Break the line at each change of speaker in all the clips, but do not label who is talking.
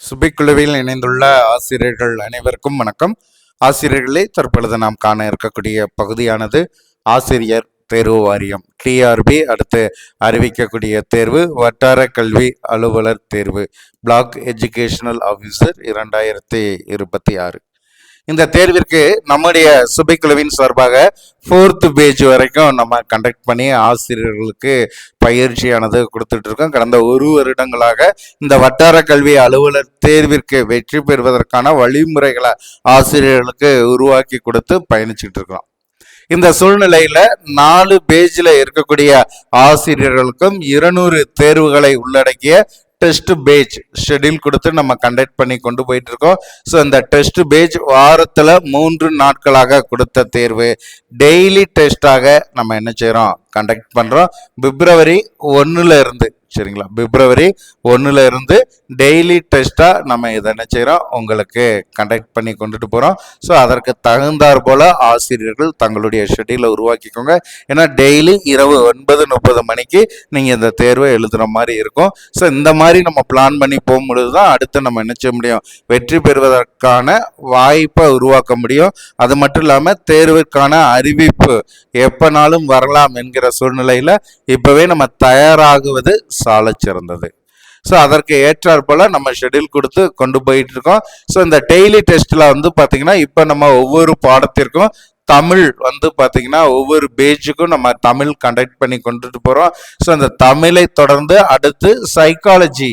சுபிக்குழுவில் இணைந்துள்ள ஆசிரியர்கள் அனைவருக்கும் வணக்கம். ஆசிரியர்களே தற்பொழுது நாம் காண இருக்கக்கூடிய பகுதியானது ஆசிரியர் தேர்வு வாரியம் டிஆர்பி. அடுத்து அறிவிக்கக்கூடிய தேர்வு வட்டார கல்வி அலுவலர் தேர்வு பிளாக் எஜுகேஷனல் ஆஃபீஸர் இரண்டாயிரத்தி இருபத்தி ஆறு. இந்த தேர்விற்கு நம்முடைய சுபைக்குழுவின் சார்பாக ஃபோர்த்து பேஜ் வரைக்கும் நம்ம கண்டக்ட் பண்ணி ஆசிரியர்களுக்கு பயிற்சியானது கொடுத்துட்டு இருக்கோம். கடந்த ஒரு வருடங்களாக இந்த வட்டார கல்வி அலுவலர் தேர்விற்கு வெற்றி பெறுவதற்கான வழிமுறைகளை ஆசிரியர்களுக்கு உருவாக்கி கொடுத்து பயணிச்சுட்டு இருக்கிறோம் இந்த சூழ்நிலையில நாலு பேஜில் இருக்கக்கூடிய ஆசிரியர்களுக்கும் இருநூறு தேர்வுகளை உள்ளடக்கிய டெஸ்ட் பேஜ் ஷெட்யூல் கொடுத்து நம்ம கண்டக்ட் பண்ணி கொண்டு போயிட்டு இருக்கோம் ஸோ இந்த டெஸ்ட் பேஜ் வாரத்தில் மூன்று நாட்களாக கொடுத்த தேர்வு. டெய்லி டெஸ்ட்டாக நம்ம என்ன செய்கிறோம் கண்டக்ட் பண்ணுறோம் பிப்ரவரி ஒன்றுல இருந்து சரிங்களா? பிப்ரவரி ஒன்றுல இருந்து டெய்லி டெஸ்ட்டாக நம்ம இதை என்ன செய்கிறோம் உங்களுக்கு கண்டக்ட் பண்ணி கொண்டுட்டு போகிறோம் ஸோ அதற்கு தகுந்தாற் போல் ஆசிரியர்கள் தங்களுடைய ஷெட்யூலை உருவாக்கிக்கோங்க. ஏன்னா டெய்லி இரவு ஒன்பது முப்பது மணிக்கு நீங்கள் இந்த தேர்வை எழுதுகிற மாதிரி இருக்கும். ஸோ இந்த மாதிரி நம்ம பிளான் பண்ணி போகும்பொழுது தான் அடுத்து நம்ம என்ன செய்ய முடியும்? வெற்றி பெறுவதற்கான வாய்ப்பை உருவாக்க முடியும். அது மட்டும் இல்லாமல் தேர்வுக்கான அறிவிப்பு எப்போனாலும் வரலாம் என்கிற சூழ்நிலையில் இப்போவே நம்ம தயாராகுவது சாலச் சிறந்தது. ஸோ அதற்கு ஏற்றாற்போல் நம்ம ஷெட்யூல் கொடுத்து கொண்டு போயிட்டு இருக்கோம் ஸோ இந்த டெய்லி டெஸ்ட்டில் வந்து பார்த்தீங்கன்னா இப்போ நம்ம ஒவ்வொரு பாடத்திற்கும் தமிழ் வந்து பார்த்தீங்கன்னா ஒவ்வொரு பேஜுக்கும் நம்ம தமிழ் கண்டக்ட் பண்ணி கொண்டுட்டு போகிறோம் ஸோ அந்த தமிழை தொடர்ந்து அடுத்து சைக்காலஜி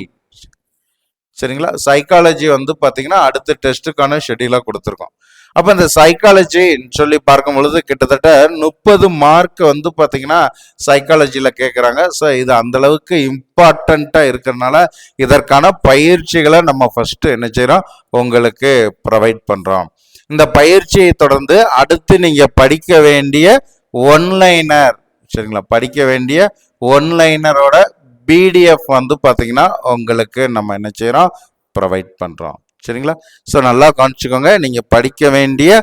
சரிங்களா? சைக்காலஜி வந்து பார்த்தீங்கன்னா அடுத்த டெஸ்ட்டுக்கான ஷெட்யூலாக கொடுத்துருக்கோம். அப்போ இந்த சைக்காலஜின்னு சொல்லி பார்க்கும் பொழுது கிட்டத்தட்ட முப்பது மார்க் வந்து பார்த்தீங்கன்னா சைக்காலஜியில் கேட்குறாங்க ஸோ இது அந்த அளவுக்கு இம்பார்ட்டண்ட்டாக இருக்கிறனால இதற்கான பயிற்சிகளை நம்ம ஃபஸ்ட்டு என்ன செய்கிறோம் உங்களுக்கு ப்ரொவைட் பண்ணுறோம் இந்த பயிற்சியை தொடர்ந்து அடுத்து நீங்கள் படிக்க வேண்டிய ஒன்லைனர் சரிங்களா? படிக்க வேண்டிய ஒன்லைனரோட பிடிஎஃப் வந்து பார்த்தீங்கன்னா உங்களுக்கு நம்ம என்ன செய்கிறோம் ப்ரொவைட் பண்ணுறோம் சரிங்களா? ஸோ நல்லா கவனிச்சுக்கோங்க. நீங்கள் படிக்க வேண்டிய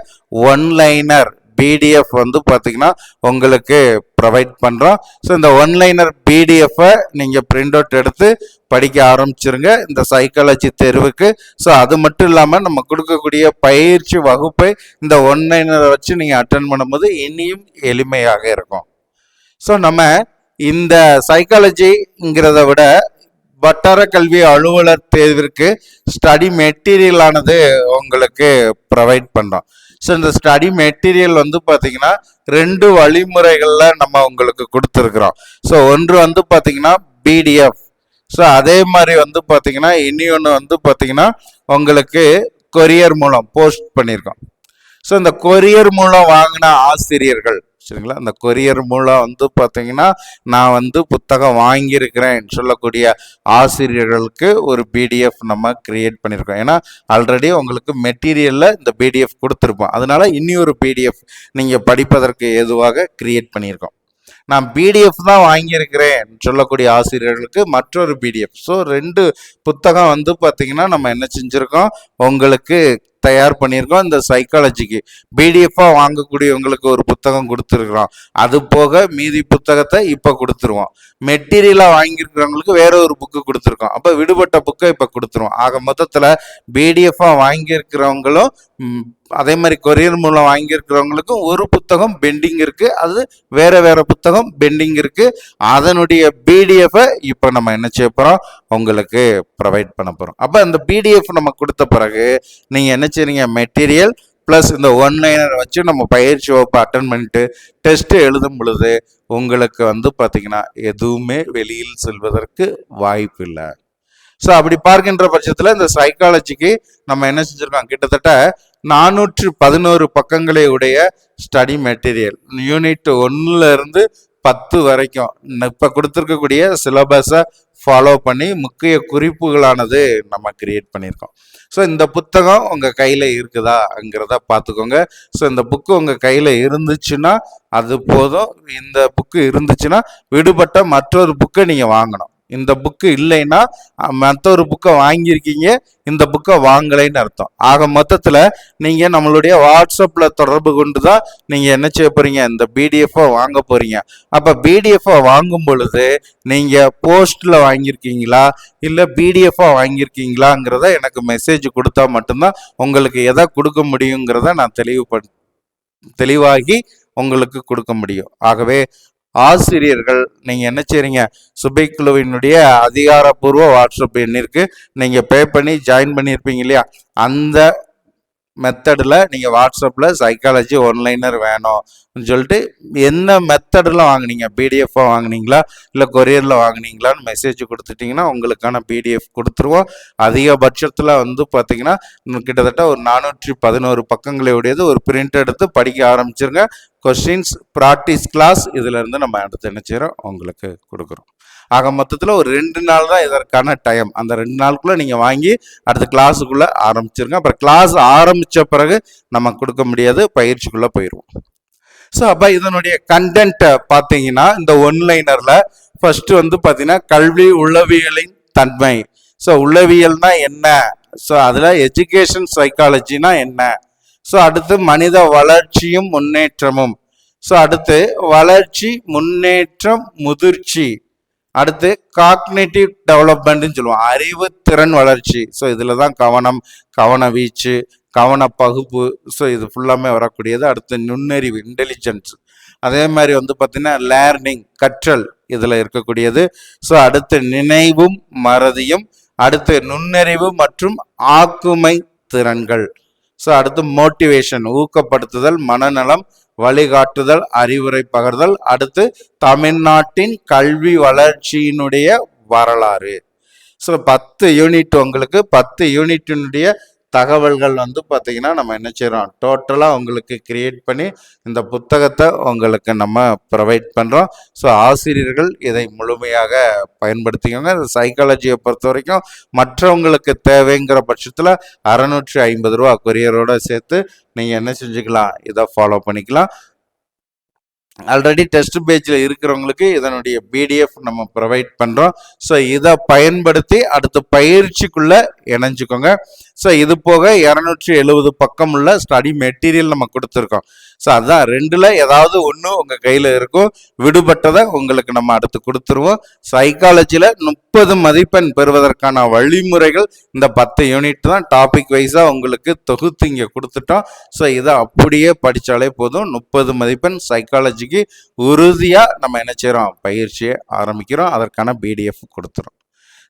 ஒன்லைனர் பிடிஎஃப் வந்து பார்த்தீங்கன்னா உங்களுக்கு ப்ரொவைட் பண்ணுறோம் ஸோ இந்த ஒன்லைனர் பிடிஎஃப்பை நீங்கள் பிரிண்ட் அவுட் எடுத்து படிக்க ஆரம்பிச்சிருங்க. இந்த சைக்காலஜி தெருவுக்கு. ஸோ அது மட்டும் இல்லாமல் நம்ம கொடுக்கக்கூடிய பயிற்சி வகுப்பை இந்த ஒன்லைனரை வச்சு நீங்கள் அட்டன் பண்ணும்போது இனியும் எளிமையாக இருக்கும். ஸோ நம்ம இந்த சைக்காலஜிங்கிறத விட வட்டார கல்வி அலுவலர் தேர்விற்கு ஸ்டடி மெட்டீரியலானது உங்களுக்கு ப்ரொவைட் பண்ணுறோம் ஸோ இந்த ஸ்டடி மெட்டீரியல் வந்து பார்த்தீங்கன்னா ரெண்டு வழிமுறைகளில் நம்ம உங்களுக்கு கொடுத்துருக்குறோம். ஸோ ஒன்று வந்து பார்த்தீங்கன்னா பிடிஎஃப் ஸோ அதே மாதிரி வந்து பார்த்தீங்கன்னா இனி ஒன்று வந்து பார்த்தீங்கன்னா உங்களுக்கு கொரியர் மூலம் போஸ்ட் பண்ணியிருக்கோம். ஸோ இந்த கொரியர் மூலம் வாங்கின ஆசிரியர்கள் சரிங்களா? அந்த கொரியர் மூலம் வந்து பார்த்தீங்கன்னா நான் வந்து புத்தகம் வாங்கியிருக்கிறேன் சொல்லக்கூடிய ஆசிரியர்களுக்கு ஒரு பிடிஎஃப் நம்ம கிரியேட் பண்ணியிருக்கோம். ஏன்னா ஆல்ரெடி உங்களுக்கு மெட்டீரியலில் இந்த பிடிஎஃப் கொடுத்துருப்போம். அதனால இனி ஒரு பிடிஎஃப் நீங்கள் படிப்பதற்கு ஏதுவாக கிரியேட் பண்ணியிருக்கோம். நான் பிடிஎஃப் தான் வாங்கியிருக்கிறேன் சொல்லக்கூடிய ஆசிரியர்களுக்கு மற்றொரு பிடிஎஃப் ஸோ ரெண்டு புத்தகம் வந்து பார்த்தீங்கன்னா நம்ம என்ன செஞ்சுருக்கோம்? உங்களுக்கு தயார் பண்ணியிருக்கோம். இந்த சைக்காலஜிக்கு பிடிஎஃபாக வாங்கக்கூடியவங்களுக்கு ஒரு புத்தகம் கொடுத்துருக்குறோம். அது போக மீதி புத்தகத்தை இப்போ கொடுத்துருவோம். மெட்டீரியலாக வாங்கியிருக்கிறவங்களுக்கு வேற ஒரு புக்கு கொடுத்துருக்கோம். அப்போ விடுபட்ட புக்கை இப்போ கொடுத்துருவோம். ஆக மொத்தத்தில் பிடிஎஃபாக வாங்கியிருக்கிறவங்களும் அதே மாதிரி கொரியர் மூலம் வாங்கியிருக்கிறவங்களுக்கும் ஒரு புத்தகம் பெண்டிங் இருக்குது அது வேறு வேறு புத்தகம் பெண்டிங் இருக்குது அதனுடைய பிடிஎஃபை இப்போ நம்ம என்ன செய்ய போகிறோம் உங்களுக்கு ப்ரொவைட் பண்ண போகிறோம் அப்போ அந்த பிடிஎஃப் நம்ம கொடுத்த பிறகு நீங்கள் என்ன செய்றீங்க? மெட்டீரியல் ப்ளஸ் இந்த ஒன்லைனர் வச்சு நம்ம பயிற்சி வகுப்பு அட்டன் பண்ணிட்டு டெஸ்ட்டு எழுதும் பொழுது உங்களுக்கு வந்து பார்த்திங்கன்னா எதுவுமே வெளியில் செல்வதற்கு வாய்ப்பு இல்லை ஸோ அப்படி பார்க்கின்ற பட்சத்தில் இந்த சைக்காலஜிக்கு நம்ம என்ன செஞ்சுருக்கோம்? கிட்டத்தட்ட நானூற்று பதினோரு பக்கங்களை உடைய ஸ்டடி மெட்டீரியல் யூனிட் ஒன்றுலேருந்து பத்து வரைக்கும். இப்போ கொடுத்துருக்கக்கூடிய சிலபஸை ஃபாலோ பண்ணி முக்கிய குறிப்புகளானது நம்ம கிரியேட் பண்ணியிருக்கோம். ஸோ இந்த புத்தகம் உங்கள் கையில் இருக்குதாங்கிறத பார்த்துக்கோங்க. ஸோ இந்த புக்கு உங்கள் கையில் இருந்துச்சுன்னா அது போதும். இந்த புக்கு இருந்துச்சுன்னா விடுபட்ட மற்றொரு புக்கை நீங்கள் வாங்கணும். இந்த புக்கு இல்லைன்னா மற்ற ஒரு புக்கை வாங்கியிருக்கீங்க இந்த புக்கை வாங்கலைன்னு அர்த்தம். ஆக மொத்தத்தில் நீங்கள் நம்மளுடைய வாட்ஸ்அப்பில் தொடர்பு கொண்டு தான் நீங்கள் என்ன செய்ய போகிறீங்க இந்த பிடிஎஃப்பை வாங்க போகிறீங்க அப்போ பிடிஎஃப்பை வாங்கும் பொழுது நீங்கள் போஸ்ட்டில் வாங்கியிருக்கீங்களா? இல்லை பிடிஎஃப்பாக வாங்கியிருக்கீங்களாங்கிறத எனக்கு மெசேஜ் கொடுத்தா மட்டும்தான் உங்களுக்கு எதை கொடுக்க முடியுங்கிறத நான் தெளிவுபடு தெளிவாகி உங்களுக்கு கொடுக்க முடியும். ஆகவே ஆசிரியர்கள் நீங்கள் என்ன செய்றீங்க? சுபை குழுவினுடைய அதிகாரப்பூர்வ வாட்ஸ்அப் எண்ணிற்கு நீங்கள் பே பண்ணி ஜாயின் பண்ணியிருப்பீங்க இல்லையா? அந்த மெத்தடில் நீங்கள் வாட்ஸ்அப்பில் சைக்காலஜி ஒன்லைனர் வேணும்னு சொல்லிட்டு என்ன மெத்தடில் வாங்குனீங்க? பிடிஎஃபாக வாங்கினீங்களா? இல்லை கொரியரில் வாங்குனீங்களான்னு மெசேஜ் கொடுத்துட்டிங்கன்னா உங்களுக்கான பிடிஎஃப் கொடுத்துருவோம். அதிகபட்சத்தில் வந்து பார்த்திங்கன்னா கிட்டத்தட்ட ஒரு நானூற்றி பதினோரு பக்கங்களுடையது ஒரு பிரிண்ட் எடுத்து படிக்க ஆரம்பிச்சிருங்க. கொஸ்டின்ஸ் ப்ராக்டிஸ் கிளாஸ் இதிலேருந்து நம்ம அடுத்து என்ன செய்கிறோம் உங்களுக்கு கொடுக்குறோம். ஆக மொத்தத்தில் ஒரு ரெண்டு நாள் தான் இதற்கான டைம் அந்த ரெண்டு நாளுக்குள்ளே நீங்கள் வாங்கி அடுத்த கிளாஸுக்குள்ளே ஆரம்பிச்சிருங்க. அப்புறம் கிளாஸ் ஆரம்பித்த பிறகு நம்ம கொடுக்க முடியாது பயிற்சிக்குள்ளே போயிடுவோம் ஸோ அப்போ இதனுடைய கண்டென்ட்டை பார்த்தீங்கன்னா இந்த ஒன்லைனரில் ஃபஸ்ட்டு வந்து பார்த்தீங்கன்னா கல்வி உளவியலின் தன்மை. ஸோ உளவியல்னா என்ன? ஸோ அதில் எஜுகேஷன் சைக்காலஜினா என்ன? ஸோ அடுத்து மனித வளர்ச்சியும் முன்னேற்றமும். ஸோ அடுத்து வளர்ச்சி முன்னேற்றம் முதிர்ச்சி. அடுத்து காக்னேட்டிவ் டெவலப்மெண்ட்னு சொல்லுவோம். அறிவு திறன் வளர்ச்சி. ஸோ இதில் தான் கவனம் கவன வீச்சு கவன பகுப்பு. ஸோ இது ஃபுல்லாமே வரக்கூடியது. அடுத்து நுண்ணறிவு இன்டெலிஜென்ஸ் அதே மாதிரி வந்து பார்த்தீங்கன்னா லேர்னிங் கற்றல் இதில் இருக்கக்கூடியது. ஸோ அடுத்து நினைவும் மறதியும். அடுத்து நுண்ணறிவு மற்றும் ஆக்குமை திறன்கள். ஸோ அடுத்து மோட்டிவேஷன் ஊக்கப்படுத்துதல் மனநலம் வழிகாட்டுதல் அறிவுரை பகர்தல். அடுத்து தமிழ்நாட்டின் கல்வி வளர்ச்சியினுடைய வரலாறு. ஸோ பத்து யூனிட் உங்களுக்கு பத்து யூனிட்டினுடைய தகவல்கள் வந்து பார்த்தீங்கன்னா நம்ம என்ன செய்கிறோம் டோட்டலாக உங்களுக்கு கிரியேட் பண்ணி இந்த புத்தகத்தை உங்களுக்கு நம்ம ப்ரொவைட் பண்ணுறோம் ஸோ ஆசிரியர்கள் இதை முழுமையாக பயன்படுத்திக்கோங்க. சைக்காலஜியை பொறுத்த வரைக்கும் மற்றவங்களுக்கு தேவைங்கிற பட்சத்தில் அறநூற்றி ஐம்பது ரூபா கொரியரோடு சேர்த்து நீங்கள் என்ன செஞ்சுக்கலாம்? இதை ஃபாலோ பண்ணிக்கலாம். ஆல்ரெடி டெஸ்ட் பேஜில் இருக்கிறவங்களுக்கு இதனுடைய பிடிஎஃப் நம்ம ப்ரொவைட் பண்ணுறோம் ஸோ இதை பயன்படுத்தி அடுத்த பயிற்சிக்குள்ளே இணைஞ்சுக்கோங்க. ஸோ இது போக இரநூற்றி எழுபது பக்கம் உள்ள ஸ்டடி மெட்டீரியல் நம்ம கொடுத்துருக்கோம். ஸோ அதான் ரெண்டில் ஏதாவது ஒன்று உங்கள் கையில் இருக்கும். விடுபட்டதை உங்களுக்கு நம்ம அடுத்து கொடுத்துருவோம். சைக்காலஜியில் முப்பது மதிப்பெண் பெறுவதற்கான வழிமுறைகள் இந்த பத்து யூனிட் தான். டாபிக் வைஸாக உங்களுக்கு தொகுத்து இங்கே கொடுத்துட்டோம். ஸோ இதை அப்படியே படித்தாலே போதும். முப்பது மதிப்பெண் சைக்காலஜிக்கு உறுதியாக நம்ம என்ன செய்கிறோம் பயிற்சியை ஆரம்பிக்கிறோம். அதற்கான பிடிஎஃப் கொடுத்துறோம்.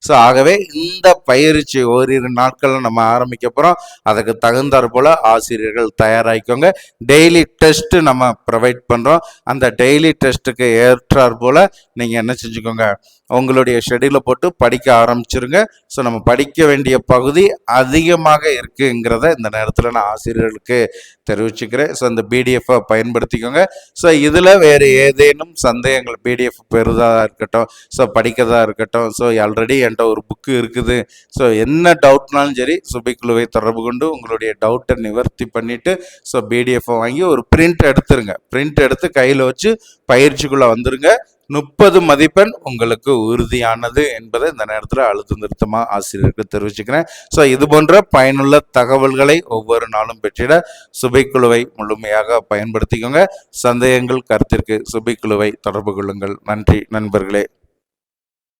ஸோ ஆகவே இந்த பயிற்சி ஓரிரு நாட்களில் நம்ம ஆரம்பிக்க போகிறோம் அதுக்கு தகுந்தாற் போல் ஆசிரியர்கள் தயாராகிக்கோங்க. டெய்லி டெஸ்ட்டு நம்ம ப்ரொவைட் பண்ணுறோம் அந்த டெய்லி டெஸ்ட்டுக்கு ஏற்றாற் போல் நீங்கள் என்ன செஞ்சுக்கோங்க? உங்களுடைய ஷெடியூலை போட்டு படிக்க ஆரம்பிச்சிருங்க. ஸோ நம்ம படிக்க வேண்டிய பகுதி அதிகமாக இருக்குங்கிறத இந்த நேரத்தில் நான் ஆசிரியர்களுக்கு தெரிவிச்சுக்கிறேன். ஸோ இந்த பிடிஎஃப்பை பயன்படுத்திக்கோங்க. ஸோ இதில் வேறு ஏதேனும் சந்தேகங்கள் பிடிஎஃப் பெறுதாக இருக்கட்டும். ஸோ படிக்கிறதா இருக்கட்டும். ஸோ ஆல்ரெடி என்கிட்ட ஒரு புக்கு இருக்குது. ஸோ என்ன டவுட்னாலும் சரி சுபிக்குழுவை தொடர்பு கொண்டு உங்களுடைய டவுட்டை நிவர்த்தி பண்ணிவிட்டு ஸோ பிடிஎஃப்பை வாங்கி ஒரு பிரிண்ட் எடுத்துருங்க. பிரிண்ட் எடுத்து கையில் வச்சு பயிற்சிக்குள்ளே வந்துருங்க. முப்பது மதிப்பெண் உங்களுக்கு உறுதியானது என்பதை இந்த நேரத்தில் அழுத்த நிறுத்தமாக ஆசிரியருக்கு தெரிவிச்சுக்கிறேன். ஸோ இது போன்ற பயனுள்ள தகவல்களை ஒவ்வொரு நாளும் பெற்றிட சுபைக்குழுவை முழுமையாக பயன்படுத்திக்கோங்க. சந்தேகங்கள் கருத்திற்கு சுபைக்குழுவை தொடர்பு கொள்ளுங்கள். நன்றி நண்பர்களே.